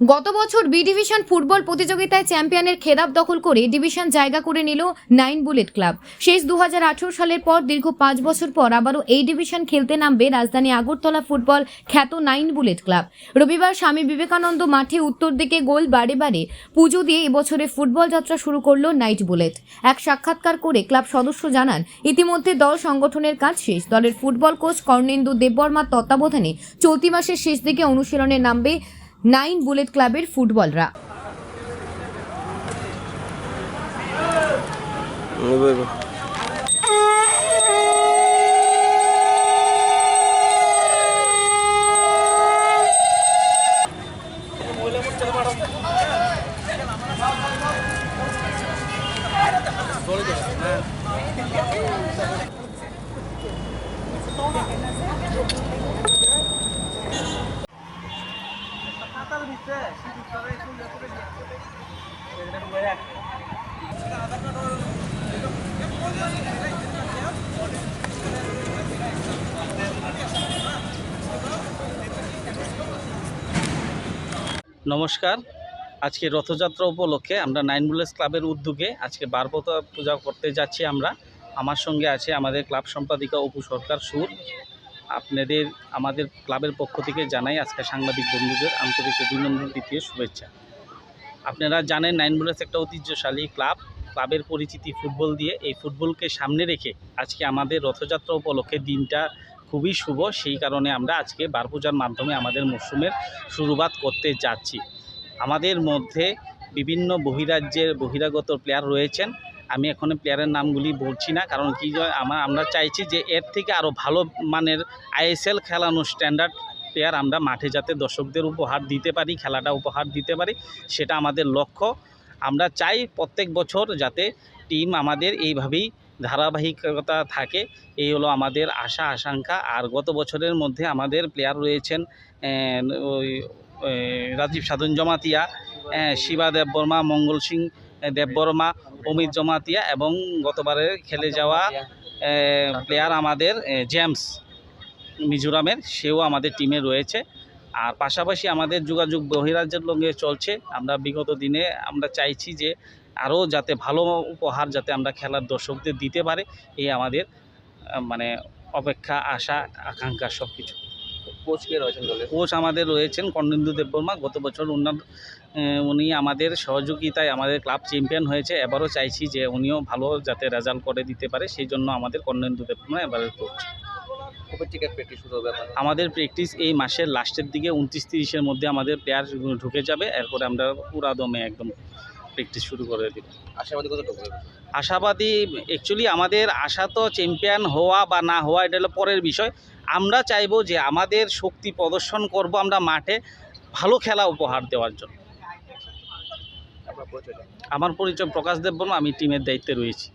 গত বছর B division football প্রতিযোগিতায় চ্যাম্পিয়নের খেতাব দখল করে ডিভিশন জায়গা করে নিল নাইন বুলেট ক্লাব। শেষ দু হাজার আঠেরো সালের পর দীর্ঘ পাঁচ বছর পর আবারও এই ডিভিশন খেলতে নামবে রাজধানী আগরতলা ফুটবল খ্যাত নাইন বুলেট ক্লাব। রবিবার স্বামী বিবেকানন্দ মাঠে উত্তর দিকে গোল বারে বারে পুজো দিয়ে এবছরে ফুটবল যাত্রা শুরু করল নাইট বুলেট। এক সাক্ষাৎকার করে ক্লাব সদস্য জানান, ইতিমধ্যে দল সংগঠনের কাজ শেষ। দলের ফুটবল কোচ কর্ণেন্দু দেববর্মার তত্ত্বাবধানে চলতি মাসের শেষ দিকে অনুশীলনে নামবে নাইন বুলেট ক্লাবের ফুটবলরা। নমস্কার। আজকে রথযাত্রা উপলক্ষে আমরা নাইন বুলেস ক্লাবের উদ্যোগে আজকে বারবতা পূজা করতে যাচ্ছি আমরা। আমার সঙ্গে আছে আমাদের ক্লাব সম্পাদিকা অপু সরকার সুর। আপনাদের, আমাদের ক্লাবের পক্ষ থেকে জানাই আজকে সাংবাদিক বন্ধুদের আন্তরিক অভিনন্দন, দ্বিতীয় শুভেচ্ছা। আপনারা জানেন নাইন বুলেস একটা ঐতিহ্যশালী ক্লাব, ক্লাবের পরিচিতি ফুটবল দিয়ে। এই ফুটবলকে সামনে রেখে আজকে আমাদের রথযাত্রা উপলক্ষে দিনটা খুবই শুভ। সেই কারণে আমরা আজকে বার পূজার মাধ্যমে আমাদের মরশুমের শুরুবাত করতে যাচ্ছি। আমাদের মধ্যে বিভিন্ন বহিরাজ্যের বহিরাগত প্লেয়ার রয়েছেন। আমি এখন প্লেয়ারের নামগুলি বলছি না, কারণ কি আমার আমরা চাইছি যে এর থেকে আরও ভালো মানের আইএসএল খেলানো স্ট্যান্ডার্ড প্লেয়ার আমরা মাঠে যাতে দর্শকদের উপহার দিতে পারি, খেলাটা উপহার দিতে পারি, সেটা আমাদের লক্ষ্য। আমরা চাই প্রত্যেক বছর যাতে টিম আমাদের এইভাবেই ধারাবাহিকতা থাকে। এই হলো আমাদের আশা, আশঙ্কা। আর গত বছরের মধ্যে আমাদের প্লেয়ার রয়েছেন ওই রাজীব সাধন জমাতিয়া শিবা দেববর্মা, মঙ্গল সিং দেববর্মা, অমিত জমাতিয়া এবং গতবারে খেলে যাওয়া প্লেয়ার আমাদের জেমস। মিজোরামের সেও আমাদের টিমে রয়েছে। আর পাশাপাশি আমাদের যোগাযোগ বহিরাজ্যের লঙ্গে চলছে। আমরা বিগত দিনে আমরা চাইছি যে আরও যাতে ভালো উপহার যাতে আমরা খেলার দর্শকদের দিতে পারে এই আমাদের মানে অপেক্ষা আশা আকাঙ্ক্ষা সব কিছু কোচ কে রয়েছেন কোচ আমাদের রয়েছেন কর্ণেন্দু দেববর্মা। গত বছর উনার উনি আমাদের সহযোগিতায় আমাদের ক্লাব চ্যাম্পিয়ন হয়েছে। এবারও চাইছি যে উনিও ভালো যাতে রেজাল্ট করে দিতে পারে। সেই জন্য আমাদের কর্ণেন্দু দেববর্মা এবারের কোচ। কবে প্র্যাকটিস শুরু হবে আমাদের প্র্যাকটিস এই মাসের লাস্টের দিকে উনত্রিশ তিরিশের মধ্যে আমাদের প্লেয়ার ঢুকে যাবে এরপরে আমরা পুরা দমে একদম প্র্যাকটিস শুরু করে দেব। আশাবাদী কতটুকু আশাবাদী অ্যাকচুয়ালি আমাদের আশা তো চ্যাম্পিয়ন হওয়া বা না হওয়া এটা হলো পরের বিষয়। আমরা চাইব যে আমাদের শক্তি প্রদর্শন করব আমরা মাঠে ভালো খেলা উপহার দেওয়ার জন্য। আমার পরিচয় প্রকাশ দেব বর্মা আমি টিমের দায়িত্বে রয়েছি।